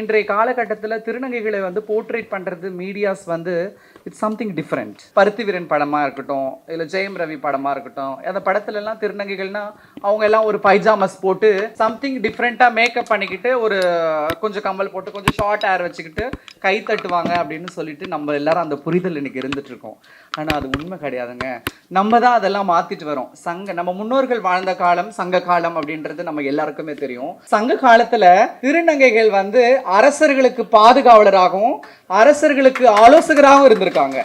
இன்றைய காலகட்டத்தில் திருநங்கைகளை வந்து போர்ட்ரேட் பண்ணுறது மீடியாஸ் வந்து இட்ஸ் சம்திங் டிஃப்ரெண்ட் பருத்தி வீரன் படமாக இருக்கட்டும் இல்லை ஜெயம் ரவி படமாக இருக்கட்டும் அந்த படத்துலலாம் திருநங்கைகள்னா அவங்க எல்லாம் ஒரு பைஜாமஸ் போட்டு சம்திங் டிஃப்ரெண்ட்டாக மேக்கப் பண்ணிக்கிட்டு ஒரு கொஞ்சம் கம்மல் போட்டு கொஞ்சம் ஷார்ட் ஹேர் வச்சுக்கிட்டு கை தட்டுவாங்க அப்படின்னு சொல்லிட்டு நம்ம எல்லாரும் அந்த புரிதல் இன்னைக்கு இருந்துட்டு இருக்கோம். ஆனால் அது உண்மை கிடையாதுங்க. நம்ம தான் அதெல்லாம் மாத்திட்டு வரோம். சங்க நம்ம முன்னோர்கள் வாழ்ந்த காலம் சங்க காலம் அப்படின்றது நம்ம எல்லாருக்குமே தெரியும். சங்க காலத்துல திருநங்கைகள் வந்து அரசர்களுக்கு பாதுகாவலராகவும் அரசர்களுக்கு ஆலோசகராகவும் இருந்திருக்காங்க.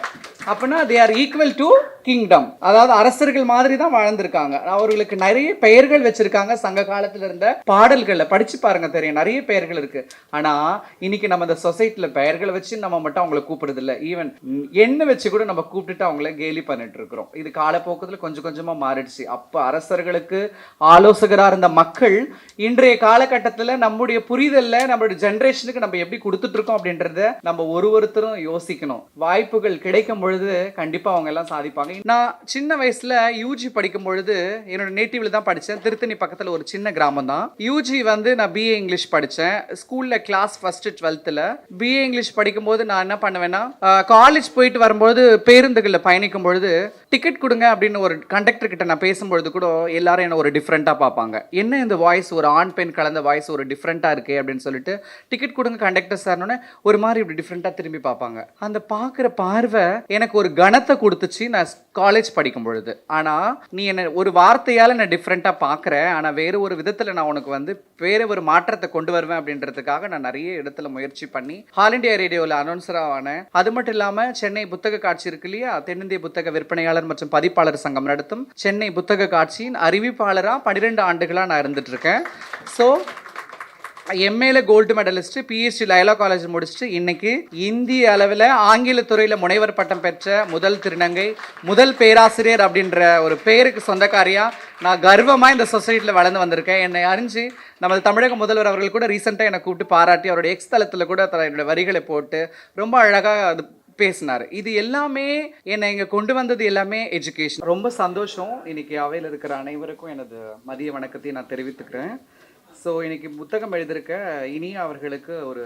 அப்படின்னா they are equal to kingdom அதாவது அரசர்கள் மாதிரி தான் வாழ்ந்திருக்காங்க. அவர்களுக்கு நிறைய பெயர்கள் வச்சிருக்காங்க. சங்க காலத்துல இருந்த பாடல்களில். படிச்சு பாருங்க தெரியும். நிறைய பெயர்கள் இருக்கு. ஆனா இன்னைக்கு நம்ம இந்த சொசைட்டில பெயர்களை வச்சு நம்ம மட்டும் அவங்கள கூப்பிடுறது இல்ல ஈவன் எண்ணெய் வச்சு கூட நம்ம கூப்பிட்டுட்டு அவங்கள கேலி பண்ணிட்டு இருக்கிறோம். இது காலப்போக்கத்துல கொஞ்சம் கொஞ்சமா மாறிடுச்சு. அப்ப அரசர்களுக்கு ஆலோசகரா இருந்த மக்கள் இன்றைய காலகட்டத்துல நம்முடைய புரிதல்ல நம்மளுடைய ஜெனரேஷனுக்கு நம்ம எப்படி கொடுத்துட்டு இருக்கோம் அப்படின்றத நம்ம ஒரு ஒருத்தரும் யோசிக்கணும். வாய்ப்புகள் கிடைக்கும் பொழுது கண்டிப்பாக அவங்க எல்லாம் சாதிப்பாங்க. நான் சின்ன வயசில் யூஜி படிக்கும் பொழுது என்னோட நேட்டிவ்ல தான் படித்தேன் திருத்தணி பக்கத்தில் ஒரு சின்ன கிராமம் தான். யூஜி வந்து நான் பிஏ இங்கிலீஷ் படித்தேன் ஸ்கூலில் கிளாஸ் ஃபர்ஸ்ட் டுவெல்த்தில் பிஏ இங்கிலீஷ் படிக்கும்போது நான் என்ன பண்ணுவேன்னா காலேஜ் போயிட்டு வரும்போது பேருந்துகளில் பயணிக்கும் பொழுது டிக்கெட் கொடுங்க அப்படின்னு ஒரு கண்டக்டர் கிட்ட நான் பேசும்பொழுது கூட எல்லாரும் என்ன ஒரு டிஃப்ரெண்ட்டாக பார்ப்பாங்க. என்ன இந்த வாய்ஸ் ஒரு ஆண் பெண் கலந்த வாய்ஸ் ஒரு டிஃப்ரெண்ட்டாக இருக்குது அப்படின்னு சொல்லிட்டு டிக்கெட் கொடுங்க கண்டக்டர் சார்னு ஒரு மாதிரி இப்படி டிஃப்ரெண்ட்டாக திரும்பி பார்ப்பாங்க. அந்த பார்க்குற பார்வை எனக்கு ஒரு கணத்தை கொடுத்துச்சு நான் காலேஜ் படிக்கும் பொழுது ஆனால் நீ என்ன ஒரு வார்த்தையால் நான் டிஃப்ரெண்ட்டாக பார்க்குறேன் ஆனால் வேறு ஒரு விதத்தில் நான் உனக்கு வந்து வேறு ஒரு மாற்றத்தை கொண்டு வருவேன் அப்படின்றதுக்காக நான் நிறைய இடத்துல முயற்சி பண்ணி ஆல் இண்டியா ரேடியோவில் அனௌன்ஸராக ஆனேன் அது மட்டும் இல்லாமல் சென்னை புத்தக காட்சி இருக்கு இல்லையா? தென்னிந்திய புத்தக விற்பனையாளர் மற்றும் பதிப்பாளர் சங்கம் நடத்தும் சென்னை புத்தக காட்சியின் அறிவிப்பாளராக பன்னிரெண்டு ஆண்டுகளாக நான் இருந்துட்டு இருக்கேன். So எம்ஏல gold medallist BSc Loyola college முடிச்சுட்டு இன்னைக்கு இந்திய அளவில் ஆங்கில துறையில் முனைவர் பட்டம் பெற்ற முதல் திருநங்கை முதல் பேராசிரியர் அப்படின்ற ஒரு பேருக்கு சொந்தக்காரியா நான் கர்வமாக இந்த சொசைட்டியில் வளர்ந்து வந்திருக்கேன். என்னை அறிஞ்சு நமது தமிழக முதல்வர் அவர்கள் கூட ரீசெண்டாக என்னை கூப்பிட்டு பாராட்டி அவருடைய எக்ஸ் தளத்தில் கூட தன்னுடைய வரிகளை போட்டு ரொம்ப அழகாக அது பேசினார். இது எல்லாமே என்னை இங்கே கொண்டு வந்தது எல்லாமே எஜுகேஷன் ரொம்ப சந்தோஷம் இன்னைக்கு அவையில் இருக்கிற அனைவருக்கும் எனது மதிய வணக்கத்தை நான் தெரிவித்துக்கிறேன். ஸோ இன்னைக்கு புத்தகம் எழுதியிருக்க இனி அவர்களுக்கு ஒரு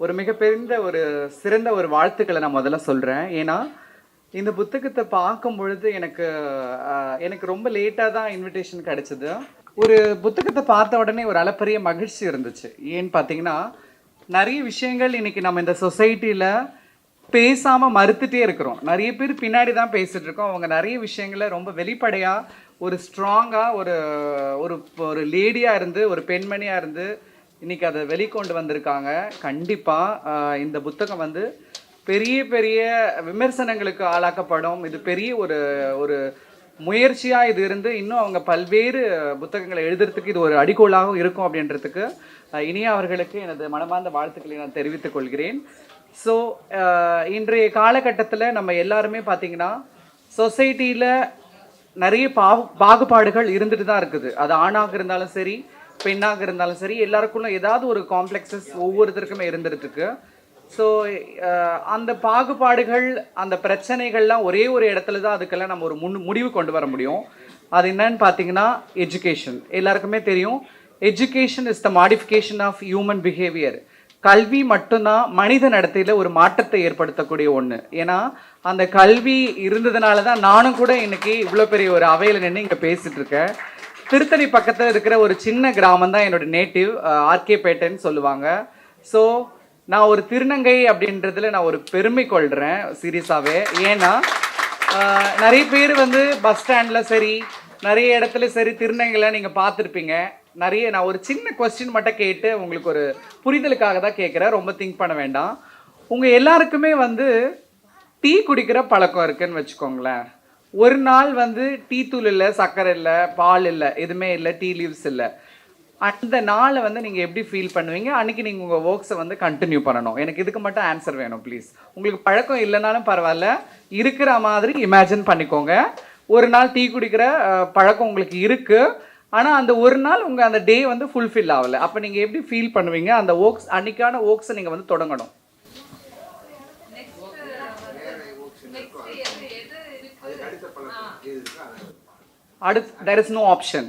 ஒரு மிகப்பெரிய ஒரு சிறந்த ஒரு வாழ்த்துக்களை நான் முதல்ல சொல்கிறேன் ஏன்னா இந்த புத்தகத்தை பார்க்கும் பொழுது எனக்கு எனக்கு ரொம்ப லேட்டாக தான் இன்விடேஷன் கிடைச்சது. ஒரு புத்தகத்தை பார்த்த உடனே ஒரு அளப்பரிய மகிழ்ச்சி இருந்துச்சு. ஏன்னு பார்த்தீங்கன்னா நிறைய விஷயங்கள் இன்னைக்கு நம்ம இந்த சொசைட்டியில் பேசாமல் மறுத்துட்டே இருக்கிறோம். நிறைய பேர் பின்னாடி தான் பேசிட்டு இருக்கோம். அவங்க நிறைய விஷயங்களை ரொம்ப வெளிப்படையாக ஒரு ஸ்ட்ராங்காக ஒரு ஒரு ஒரு லேடியாக இருந்து ஒரு பெண்மணியாக இருந்து இன்னைக்கு அதை வெளிக்கொண்டு வந்திருக்காங்க. கண்டிப்பாக இந்த புத்தகம் வந்து பெரிய பெரிய விமர்சனங்களுக்கு ஆளாக்கப்படும். இது பெரிய ஒரு ஒரு முயற்சியாக இது இருந்து இன்னும் அவங்க பல்வேறு புத்தகங்களை எழுதுறதுக்கு இது ஒரு அடிக்கோலாகவும் இருக்கும் அப்படின்றதுக்கு அஹ், இனியா அவர்களுக்கு எனது மனமார்ந்த வாழ்த்துக்களை நான் தெரிவித்துக் கொள்கிறேன். ஸோ uh, இன்றைய காலகட்டத்தில் நம்ம எல்லாருமே பார்த்தீங்கன்னா சொசைட்டியில் நிறைய பா பாகுபாடுகள் இருந்துட்டு தான் இருக்குது. அது ஆணாக இருந்தாலும் சரி பெண்ணாக இருந்தாலும் சரி எல்லாருக்குள்ள ஏதாவது ஒரு காம்ப்ளெக்ஸஸ் ஒவ்வொருத்தருக்குமே இருந்துட்டு ஸோ uh, அந்த பாகுபாடுகள் அந்த பிரச்சனைகள்லாம் ஒரே ஒரு இடத்துல தான் அதுக்கெல்லாம் நம்ம ஒரு முன் முடிவு கொண்டு வர முடியும். அது என்னன்னு பார்த்தீங்கன்னா எஜுகேஷன் எல்லாருக்குமே தெரியும் education is the modification of human behaviour கல்வி மட்டும்தான் மனித நடத்தையில் ஒரு மாற்றத்தை ஏற்படுத்தக்கூடிய ஒன்று ஏன்னா அந்த கல்வி இருந்ததுனால தான் நானும் கூட இன்னைக்கு இவ்வளோ பெரிய ஒரு அவையில் நின்று இங்கே பேசிகிட்டு இருக்கேன். திருத்தணி பக்கத்தில் இருக்கிற ஒரு சின்ன கிராமம் தான் என்னோட நேட்டிவ் ஆர்கேபேட்டைன்னு சொல்லுவாங்க. ஸோ நான் ஒரு திருநங்கை அப்படின்றதுல நான் ஒரு பெருமை கொள்கிறேன் சீரியஸாகவே ஏன்னா நிறைய பேர் வந்து பஸ் ஸ்டாண்டில் சரி நிறைய இடத்துல சரி திருநங்கைலாம் நீங்கள் பார்த்துருப்பீங்க. நிறைய நான் ஒரு சின்ன கொஸ்டின் மட்டும் கேட்டு உங்களுக்கு ஒரு புரிதலுக்காக தான் கேட்குறேன். ரொம்ப திங்க் பண்ண வேண்டாம். உங்கள் எல்லாருக்குமே வந்து டீ குடிக்கிற பழக்கம் இருக்குன்னு வச்சுக்கோங்களேன். ஒரு நாள் வந்து டீ தூள் இல்லை சர்க்கரை இல்லை பால் இல்லை எதுவுமே இல்லை டீ லீவ்ஸ் இல்லை. அந்த நாளை வந்து நீங்கள் எப்படி ஃபீல் பண்ணுவீங்க? அன்றைக்கி நீங்கள் உங்கள் ஒர்க்ஸை வந்து கண்டினியூ பண்ணணும். எனக்கு இதுக்கு மட்டும் ஆன்சர் வேணும் ப்ளீஸ் உங்களுக்கு பழக்கம் இல்லைனாலும் பரவாயில்ல. இருக்கிற மாதிரி இமேஜின் பண்ணிக்கோங்க. ஒரு நாள் டீ குடிக்கிற பழக்கம் உங்களுக்கு இருக்குது ஆனால் அந்த ஒரு நாள் உங்கள் அந்த டே வந்து ஃபுல்ஃபில் ஆகலை. அப்போ நீங்கள் எப்படி ஃபீல் பண்ணுவீங்க? அந்த ஒர்க்ஸ் அன்னைக்கான ஒர்க்ஸை நீங்கள் வந்து தொடங்கணும். அடுத்து தெர் இஸ் நோ ஆப்ஷன்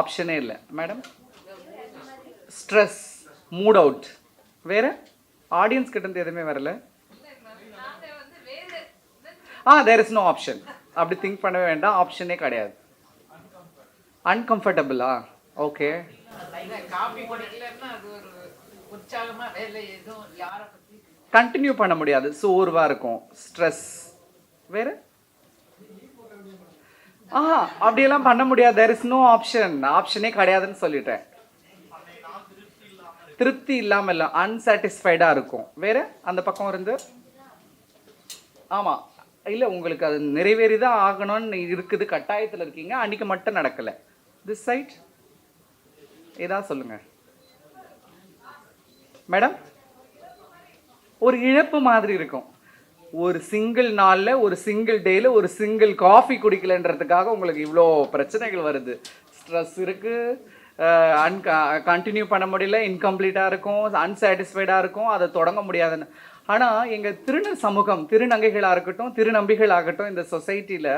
ஆப்ஷனே இல்லை. மேடம் ஸ்ட்ரெஸ் மூட் அவுட் வேற? ஆடியன்ஸ் கிட்ட இருந்து எதுவுமே வரல? Ah there is no option அப்படி திங்க் பண்ணவே வேண்டாம். ஆப்ஷனே கிடையாது அன்கம்ஃபர்டபுளா ஓகே இல்ல, காபி குடிக்கலன்னா அது ஒரு உற்சாகமா வேலை எதுவும் யார பத்தி? கண்டினியூ பண்ண முடியாது. சோர்வாக இருக்கும். ஸ்ட்ரெஸ் வேற? ஆ அப்படியெல்லாம் பண்ண முடியாது. தேர் இஸ் நோ ஆப்ஷன் ஆப்ஷனே கிடையாதுன்னு சொல்லிட்டேன். திருப்தி இல்லாமல் இல்லை. அன்சாட்டிஸ்ஃபைடாக இருக்கும். வேற? அந்த பக்கம் இருந்து? ஆமாம் இல்லை உங்களுக்கு அது நிறைவேறி தான் ஆகணும்னு இருக்குது. கட்டாயத்தில் இருக்கீங்க. அன்னைக்கு மட்டும் நடக்கலை. திஸ் சைட் ஏதாவது சொல்லுங்க. மேடம் ஒரு இழப்பு மாதிரி இருக்கும். ஒரு சிங்கிள் நாளில் ஒரு சிங்கிள் டேயில் ஒரு சிங்கிள் காஃபி குடிக்கலன்றதுக்காக உங்களுக்கு இவ்வளோ பிரச்சனைகள் வருது. ஸ்ட்ரெஸ் இருக்குது அன் கண்டினியூ பண்ண முடியல இன்கம்ப்ளீட்டாக இருக்கும் அன்சாட்டிஸ்ஃபைடாக இருக்கும் அதை தொடங்க முடியாதுன்னு. ஆனால் எங்கள் திருநர் சமூகம் திருநங்கைகளாக இருக்கட்டும் திருநம்பிகளாகட்டும் இந்த சொசைட்டியில்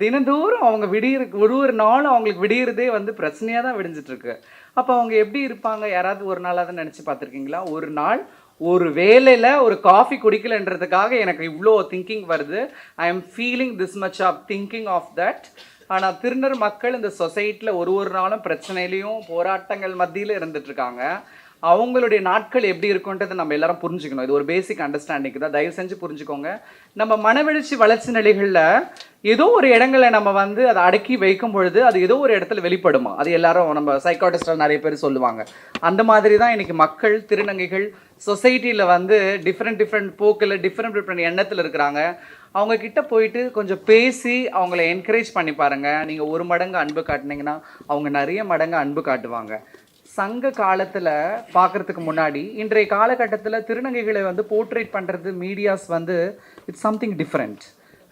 தினந்தோறும் அவங்க விடியிற ஒரு ஒரு நாளும் அவங்களுக்கு விடியறதே வந்து பிரச்சனையாக தான் விடிஞ்சிட்ருக்கு. அப்போ அவங்க எப்படி இருப்பாங்க? யாராவது ஒரு நாளாக தான் நினச்சி பார்த்துருக்கீங்களா? ஒரு நாள் ஒரு வேலையில் ஒரு காஃபி குடிக்கலன்றதுக்காக எனக்கு இவ்வளோ திங்கிங் வருது. I am feeling this much of thinking of that ஆனால் திருநர் மக்கள் இந்த சொசைட்டியில் ஒரு ஒரு நாளும் பிரச்சனையிலையும் போராட்டங்கள் மத்தியில் இருந்துட்டு இருக்காங்க அவங்களுடைய நாட்கள் எப்படி இருக்குன்றதை நம்ம எல்லாரும் புரிஞ்சுக்கணும். இது ஒரு பேசிக் அண்டர்ஸ்டாண்டிங் தான். தயவு செஞ்சு புரிஞ்சுக்கோங்க. நம்ம மனவெழுச்சி வளர்ச்சி நிலைகளில் ஏதோ ஒரு இடங்களை நம்ம வந்து அதை அடக்கி வைக்கும் பொழுது அது ஏதோ ஒரு இடத்துல வெளிப்படுமா? அது எல்லாரும் நம்ம சைக்காட்டிஸ்டால் நிறைய பேர் சொல்லுவாங்க. அந்த மாதிரி தான் இன்றைக்கி மக்கள் திருநங்கைகள் சொசைட்டியில் வந்து டிஃப்ரெண்ட் டிஃப்ரெண்ட் போக்கில் டிஃப்ரெண்ட் டிஃப்ரெண்ட் எண்ணத்தில் இருக்கிறாங்க. அவங்க கிட்ட போயிட்டு கொஞ்சம் பேசி அவங்கள என்கரேஜ் பண்ணி பாருங்கள் நீங்கள் ஒரு மடங்கு அன்பு காட்டினீங்கன்னா அவங்க நிறைய மடங்கு அன்பு காட்டுவாங்க. சங்க காலத்தில் பார்க்குறதுக்கு முன்னாடி இன்றைய காலகட்டத்தில் திருநங்கைகளை வந்து போர்ட்ரேட் பண்ணுறது மீடியாஸ் வந்து இட்ஸ் சம்திங் டிஃப்ரெண்ட்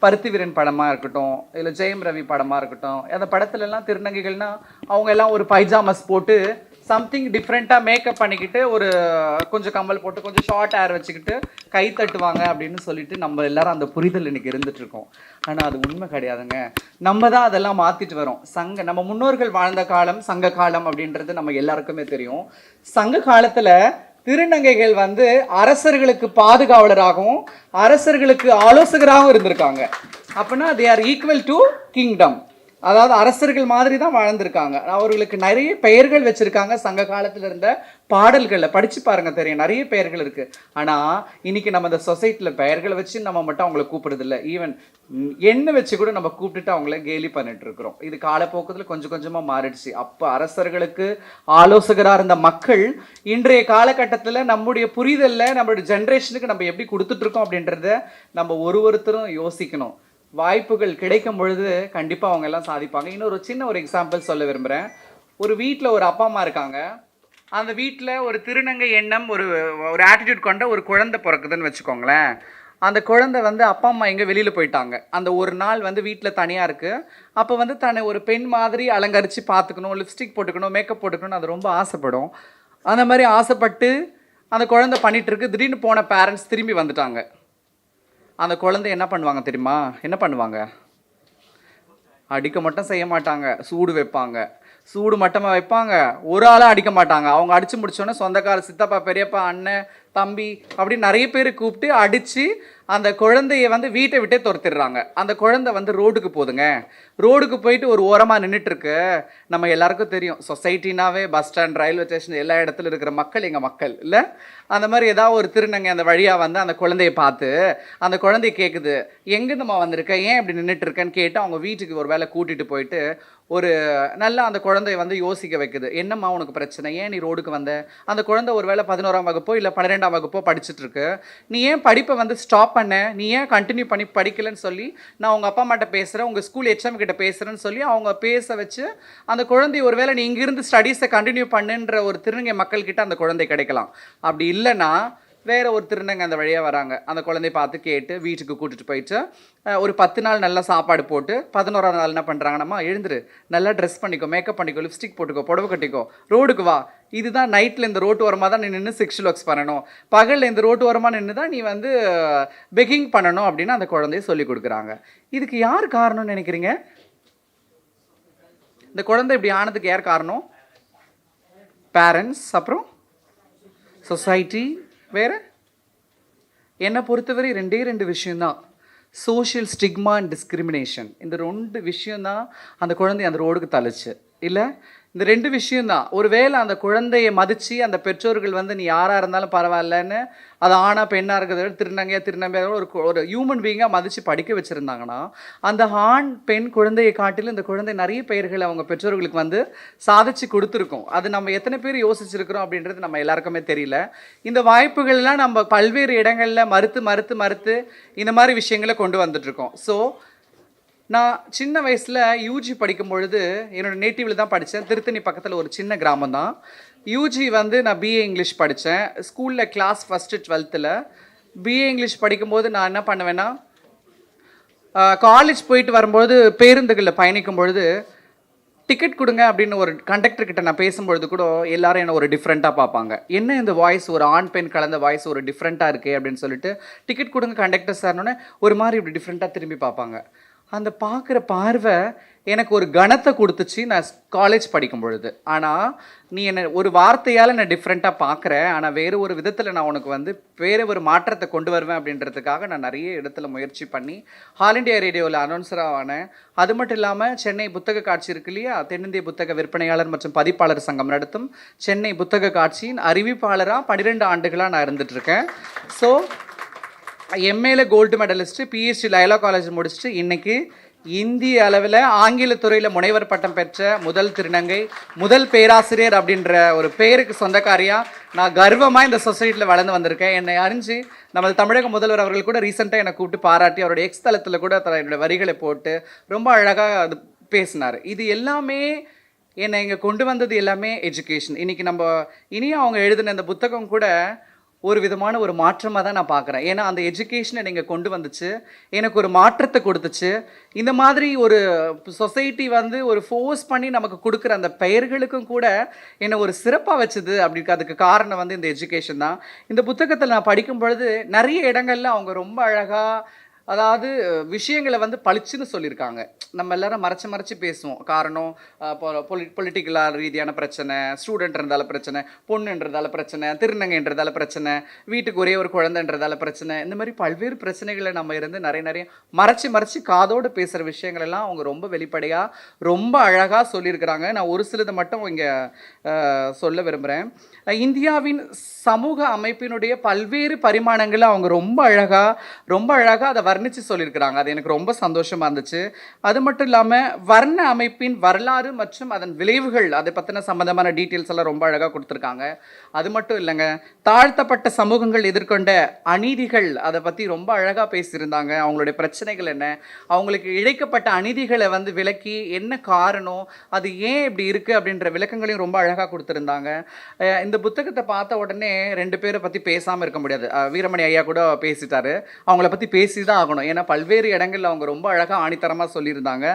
பருத்திவீரன் படமாக இருக்கட்டும் இல்லை ஜெயம் ரவி படமாக இருக்கட்டும் அந்த படத்துலலாம் திருநங்கைகள்னால் அவங்க எல்லாம் ஒரு பைஜாமஸ் போட்டு சம்திங் டிஃப்ரெண்ட்டாக மேக்கப் பண்ணிக்கிட்டு ஒரு கொஞ்சம் கம்மல் போட்டு கொஞ்சம் ஷார்ட் ஹேர் வச்சுக்கிட்டு கை தட்டுவாங்க அப்படின்னு சொல்லிட்டு நம்ம எல்லாரும் அந்த புரிதல் இன்னைக்கு இருந்துட்டு இருக்கோம். ஆனால் அது உண்மை கிடையாதுங்க. நம்ம தான் அதெல்லாம் மாற்றிட்டு வரோம். சங்க நம்ம முன்னோர்கள் வாழ்ந்த காலம் சங்க காலம் அப்படின்றது நம்ம எல்லாருக்குமே தெரியும். சங்க காலத்தில் திருநங்கைகள் வந்து அரசர்களுக்கு பாதுகாவலராகவும் அரசர்களுக்கு ஆலோசகராகவும் இருந்திருக்காங்க. அப்படின்னா they are equal to kingdom அதாவது அரசர்கள் மாதிரி தான் வாழ்ந்திருக்காங்க. அவர்களுக்கு நிறைய பெயர்கள் வச்சுருக்காங்க. சங்க காலத்தில் இருந்த பாடல்களில். படித்து பாருங்கள் தெரியும். நிறைய பெயர்கள் இருக்குது ஆனால் இன்னைக்கு நம்ம இந்த சொசைட்டியில் பெயர்களை வச்சு நம்ம மட்டும் அவங்கள கூப்பிடுறதில்ல. ஈவன் எண்ணெய் வச்சு கூட நம்ம கூப்பிட்டுட்டு அவங்கள கேலி பண்ணிட்டுருக்குறோம் இது காலப்போக்கத்தில் கொஞ்சம் கொஞ்சமாக மாறிடுச்சு. அப்போ அரசர்களுக்கு ஆலோசகராக இருந்த மக்கள் இன்றைய காலகட்டத்தில் நம்முடைய புரிதலில் நம்மளுடைய ஜென்ரேஷனுக்கு நம்ம எப்படி கொடுத்துட்ருக்கோம் அப்படின்றத நம்ம ஒரு ஒருத்தரும் யோசிக்கணும். வாய்ப்புகள் கிடைக்கும் பொழுது கண்டிப்பாக அவங்க எல்லாம் சாதிப்பாங்க. இன்னொரு சின்ன ஒரு எக்ஸாம்பிள் சொல்ல விரும்புகிறேன் ஒரு வீட்டில் ஒரு அப்பா அம்மா இருக்காங்க. அந்த வீட்டில் ஒரு திருநங்கை எண்ணம் ஒரு ஒரு ஆட்டிடியூட் கொண்ட ஒரு குழந்தை பிறக்குதுன்னு வச்சுக்கோங்களேன். அந்த குழந்தை வந்து அப்பா அம்மா எங்கே வெளியில் போயிட்டாங்க. அந்த ஒரு நாள் வந்து வீட்டில் தனியாக இருக்குது அப்போ வந்து தன்னை ஒரு பெண் மாதிரி அலங்கரித்து பார்த்துக்கணும் லிப்ஸ்டிக் போட்டுக்கணும் மேக்கப் போட்டுக்கணும் அது ரொம்ப ஆசைப்படும். அந்த மாதிரி ஆசைப்பட்டு அந்த குழந்தை பண்ணிகிட்ருக்கு திடீர்னு போன பேரண்ட்ஸ் திரும்பி வந்துட்டாங்க. அந்த குழந்தை என்ன பண்ணுவாங்க தெரியுமா? என்ன பண்ணுவாங்க? அடிக்க மட்டும் செய்ய மாட்டாங்க. சூடு வைப்பாங்க. சூடு மட்டுமா வைப்பாங்க. ஒரு ஆளாக அடிக்க மாட்டாங்க. அவங்க அடிச்சு முடிச்சோன்னே சொந்தக்கார சித்தப்பா பெரியப்பா அண்ணன் தம்பி அப்படின்னு நிறைய பேர் கூப்பிட்டு அடித்து அந்த குழந்தைய வந்து வீட்டை விட்டே துரத்திடுறாங்க. அந்த குழந்தை வந்து ரோடுக்கு போதுங்க. ரோடுக்கு போயிட்டு ஒரு ஓரமாக நின்றுட்டுருக்கு நம்ம எல்லாருக்கும் தெரியும். சொசைட்டினாவே பஸ் ஸ்டாண்ட் ரயில்வே ஸ்டேஷன் எல்லா இடத்துல இருக்கிற மக்கள் எங்கள் மக்கள். இல்லை? அந்த மாதிரி ஏதாவது ஒரு திருநங்கை அந்த வழியாக வந்து அந்த குழந்தைய பார்த்து அந்த குழந்தைய கேட்குது எங்கேருந்துமா வந்திருக்க? ஏன் இப்படி நின்றுட்டு இருக்கேன்னு கேட்டு அவங்க வீட்டுக்கு ஒரு வேளை கூட்டிகிட்டு போயிட்டு ஒரு நல்லா அந்த குழந்தைய வந்து யோசிக்க வைக்குது. என்னம்மா உனக்கு பிரச்சனை? ஏன் நீ ரோடுக்கு வந்த? அந்த குழந்தை ஒரு வேளை பதினோராம் வகுப்போ இல்லை பன்னிரெண்டாம் வகுப்போ படிச்சுட்டு இருக்கு நீ ஏன் படிப்பை வந்து ஸ்டாப் பண்ண? நீ ஏன் கண்டினியூ பண்ணி படிக்கலைன்னு சொல்லி நான் உங்கள் அப்பா அம்மாட்ட பேசுகிறேன் உங்கள் ஸ்கூல் ஹெச்எம் கிட்ட பேசுகிறேன்னு சொல்லி அவங்க பேச வச்சு அந்த குழந்தை ஒரு வேளை நீ இங்கிருந்து ஸ்டடீஸை கண்டினியூ பண்ணுன்ற ஒரு திருநங்கை மக்கள்கிட்ட அந்த குழந்தை கிடைக்கலாம். அப்படி இல்லைன்னா வேற ஒரு திருநங்கை அந்த வழியாக வராங்க? அந்த குழந்தைய பார்த்து கேட்டு வீட்டுக்கு கூட்டிகிட்டு போயிட்டு ஒரு பத்து நாள் நல்லா சாப்பாடு போட்டு பதினோராம் நாள் என்ன பண்ணுறாங்கன்னம்மா எழுந்துரு. நல்லா ட்ரெஸ் பண்ணிக்கோ மேக்கப் பண்ணிக்கோ லிப்ஸ்டிக் போட்டுக்கோ புடவை கட்டிக்கோ. ரோடுக்கு வா. இதுதான் நைட்டில் இந்த ரோட்டு ஓரமாக தான் நீ நின்று செக்ஷுவல் ஒர்க்ஸ் பண்ணணும். பகலில் இந்த ரோட்டு ஓரமாக நின்று தான் நீ வந்து பெக்கிங் பண்ணணும் அப்படின்னு அந்த குழந்தைய சொல்லி கொடுக்குறாங்க. இதுக்கு யார் காரணம்னு நினைக்கிறீங்க? இந்த குழந்தை இப்படி ஆனதுக்கு யார் காரணம்? பேரண்ட்ஸ் அப்புறம் சொசைட்டி வேறு? என்னை பொறுத்தவரை ரெண்டே ரெண்டு விஷயந்தான் சோஷியல் ஸ்டிக்மா அண்ட் டிஸ்கிரிமினேஷன் இந்த ரெண்டு விஷயந்தான் அந்த குழந்தை அந்த ரோடுக்கு தள்ளுச்சு. இல்லை இந்த ரெண்டு விஷயம்தான். ஒருவேளை அந்த குழந்தையை மதித்து அந்த பெற்றோர்கள் வந்து நீ யாராக இருந்தாலும் பரவாயில்லன்னு அது ஆணா பெண்ணாக இருக்கிறத விட திருநங்கையா திருநங்கையா ஒரு ஒரு ஹியூமன் பீயிங்காக மதித்து படிக்க வச்சுருந்தாங்கன்னா அந்த ஆண் பெண் குழந்தையை காட்டிலும் இந்த குழந்தை நிறைய பெயர்களை அவங்க பெற்றோர்களுக்கு வந்து சாதிச்சு கொடுத்துருக்கோம். அது நம்ம எத்தனை பேர் யோசிச்சிருக்கிறோம் அப்படின்றது நம்ம எல்லாருக்குமே தெரியல. இந்த வாய்ப்புகள்லாம் நம்ம பல்வேறு இடங்களில் மறுத்து மறுத்து மறுத்து இந்த மாதிரி விஷயங்களை கொண்டு வந்துட்ருக்கோம் ஸோ நான் சின்ன வயசில் யூஜி படிக்கும் பொழுது என்னோட நேட்டிவில் தான் படித்தேன் திருத்தணி பக்கத்தில் ஒரு சின்ன கிராமம் தான். யூஜி வந்து நான் பிஏ இங்கிலீஷ் படித்தேன் ஸ்கூலில் கிளாஸ் ஃபஸ்ட்டு டுவெல்த்தில் பிஏ இங்கிலீஷ் படிக்கும்போது நான் என்ன பண்ணுவேன்னா காலேஜ் போயிட்டு வரும்போது பேருந்துகளில் பயணிக்கும் பொழுது டிக்கெட் கொடுங்க அப்படின்னு ஒரு கண்டக்டர் கிட்ட நான் பேசும்பொழுது கூட எல்லாரும் என்னை ஒரு டிஃப்ரெண்ட்டாக பார்ப்பாங்க. என்ன இந்த வாய்ஸ் ஒரு ஆண் பெண் கலந்த வாய்ஸ் ஒரு டிஃப்ரெண்ட்டாக இருக்குது அப்படின்னு சொல்லிட்டு டிக்கெட் கொடுங்க கண்டக்டர் சார்னோடனே ஒரு மாதிரி இப்படி டிஃப்ரெண்ட்டாக திரும்பி பார்ப்பாங்க. அந்த பார்க்குற பார்வை எனக்கு ஒரு கணத்தை கொடுத்துச்சு நான் காலேஜ் படிக்கும் பொழுது. ஆனால் நீ என்னை ஒரு வார்த்தையால் நான் டிஃப்ரெண்ட்டாக பார்க்குறேன் ஆனால் வேறு ஒரு விதத்தில் நான் உனக்கு வந்து வேறு ஒரு மாற்றத்தை கொண்டு வருவேன் அப்படின்றதுக்காக நான் நிறைய இடத்துல முயற்சி பண்ணி ஆல் இண்டியா ரேடியோவில் அனௌன்சராக ஆனேன் அது மட்டும் இல்லாமல் சென்னை புத்தக காட்சி இருக்கு இல்லையா? தென்னிந்திய புத்தக விற்பனையாளர் மற்றும் பதிப்பாளர் சங்கம் நடத்தும் சென்னை புத்தக காட்சியின் அறிவிப்பாளராக பன்னிரெண்டு ஆண்டுகளாக நான் இருந்துகிட்ருக்கேன் so எம்ஏல gold medallist BSc Loyola college முடிச்சுட்டு இன்னைக்கு இந்திய அளவில் ஆங்கில துறையில் முனைவர் பட்டம் பெற்ற முதல் திருநங்கை முதல் பேராசிரியர் அப்படின்ற ஒரு பேருக்கு சொந்தக்காரியாக நான் கர்வமாக இந்த சொசைட்டியில் வளர்ந்து வந்திருக்கேன். என்னை அறிஞ்சு நமது தமிழக முதல்வர் அவர்கள் கூட ரீசெண்டாக என்னை கூப்பிட்டு பாராட்டி அவருடைய எக்ஸ் தளத்தில் கூட என்னுடைய வரிகளை போட்டு ரொம்ப அழகாக அது பேசினார். இது எல்லாமே என்னை இங்கே கொண்டு வந்தது எல்லாமே எஜுகேஷன் இன்றைக்கி நம்ம இனியும் அவங்க எழுதின இந்த புத்தகம் கூட ஒரு விதமான ஒரு மாற்றமாக தான் நான் பார்க்குறேன். ஏன்னா அந்த எஜுகேஷனை நீங்கள் கொண்டு வந்துச்சு. எனக்கு ஒரு மாற்றத்தை கொடுத்துச்சு. இந்த மாதிரி ஒரு சொசைட்டி வந்து ஒரு ஃபோர்ஸ் பண்ணி நமக்கு கொடுக்குற அந்த பெயர்களுக்கும் கூட என்னை ஒரு சிறப்பாக வச்சது அப்படி அதுக்கு காரணம் வந்து இந்த எஜுகேஷன் தான். இந்த புத்தகத்தில் நான் படிக்கும் பொழுது நிறைய இடங்கள்ல அவங்க ரொம்ப அழகாக அதாவது விஷயங்களை வந்து பளிச்சுன்னு சொல்லியிருக்காங்க. நம்ம எல்லாரும் மறைச்சு மறைச்சு பேசுவோம். காரணம் பொலி பொலிட்டிக்கலாக ரீதியான பிரச்சனை ஸ்டூடெண்ட் இருந்தால பிரச்சனை பொண்ணுன்றதால பிரச்சனை திருநங்கைன்றதால பிரச்சனை வீட்டுக்கு ஒரே ஒரு குழந்தைன்றதால பிரச்சனை இந்த மாதிரி பல்வேறு பிரச்சனைகளை நம்ம இருந்து நிறைய நிறைய மறைச்சு மறைச்சு காதோடு பேசுகிற விஷயங்கள் எல்லாம் அவங்க ரொம்ப வெளிப்படையாக ரொம்ப அழகாக சொல்லியிருக்கிறாங்க. நான் ஒரு சிலதை மட்டும் இங்கே சொல்ல விரும்புகிறேன் இந்தியாவின் சமூக அமைப்பினுடைய பல்வேறு பரிமாணங்களை அவங்க ரொம்ப அழகாக ரொம்ப அழகாக அதை வர்ணித்து சொல்லியிருக்கிறாங்க. அது எனக்கு ரொம்ப சந்தோஷமாக இருந்துச்சு. அது மட்டும் இல்லாமல் வர்ண அமைப்பின் வரலாறு மற்றும் அதன் விளைவுகள் அதை பற்றின சம்மந்தமான டீட்டெயில்ஸ் எல்லாம் ரொம்ப அழகாக கொடுத்துருக்காங்க. அது மட்டும் இல்லைங்க தாழ்த்தப்பட்ட சமூகங்கள் எதிர்கொண்ட அநீதிகள் அதை பற்றி ரொம்ப அழகாக பேசியிருந்தாங்க. அவங்களுடைய பிரச்சனைகள் என்ன? அவங்களுக்கு இழைக்கப்பட்ட அநீதிகளை வந்து விளக்கி என்ன காரணம்? அது ஏன் இப்படி இருக்குது அப்படின்ற விளக்கங்களையும் ரொம்ப அழகாக கொடுத்துருந்தாங்க. இந்த புத்தகத்தை பார்த்த உடனே ரெண்டு பேரை பற்றி பேசாமல் இருக்க முடியாது. வீரமணி ஐயா கூட பேசிட்டாரு. அவங்கள பற்றி பேசி தான் ஆகணும். ஏன்னா பல்வேறு இடங்களில் அவங்க ரொம்ப அழகாக ஆணித்தரமாக சொல்லியிருந்தாங்க.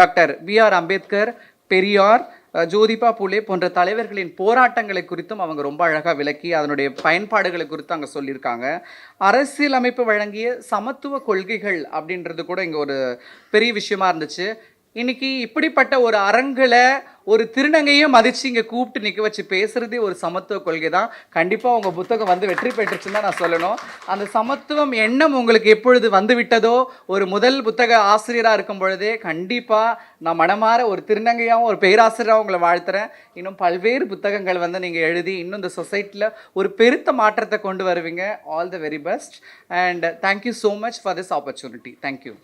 Doctor B R Ambedkar Periyar Jyotiba Phule போன்ற தலைவர்களின் போராட்டங்களை குறித்தும் அவங்க ரொம்ப அழகாக விளக்கி அதனுடைய பயன்பாடுகளை குறித்து அங்கே சொல்லியிருக்காங்க. அரசியல் அமைப்பு வழங்கிய சமத்துவ கொள்கைகள் அப்படின்றது கூட இங்கே ஒரு பெரிய விஷயமா இருந்துச்சு. இன்னைக்கு இப்படிப்பட்ட ஒரு அரங்கில் ஒரு திருநங்கையும் மதித்து இங்கே கூப்பிட்டு நிற்க வச்சு பேசுகிறதே ஒரு சமத்துவ கொள்கை தான். கண்டிப்பாக உங்கள் புத்தகம் வந்து வெற்றி பெற்றுச்சுன்னு தான் நான் சொல்லணும். அந்த சமத்துவம் எண்ணம் உங்களுக்கு எப்பொழுது வந்து விட்டதோ ஒரு முதல் புத்தக ஆசிரியராக இருக்கும் பொழுதே கண்டிப்பாக நான் மனமாற ஒரு திருநங்கையாகவும் ஒரு பேராசிரியராகவும் உங்களை வாழ்த்துறேன். இன்னும் பல்வேறு புத்தகங்கள் வந்து நீங்கள் எழுதி இன்னும் இந்த சொசைட்டியில் ஒரு பெருத்த மாற்றத்தை கொண்டு வருவீங்க. All the very best and thank you so much for this opportunity thank you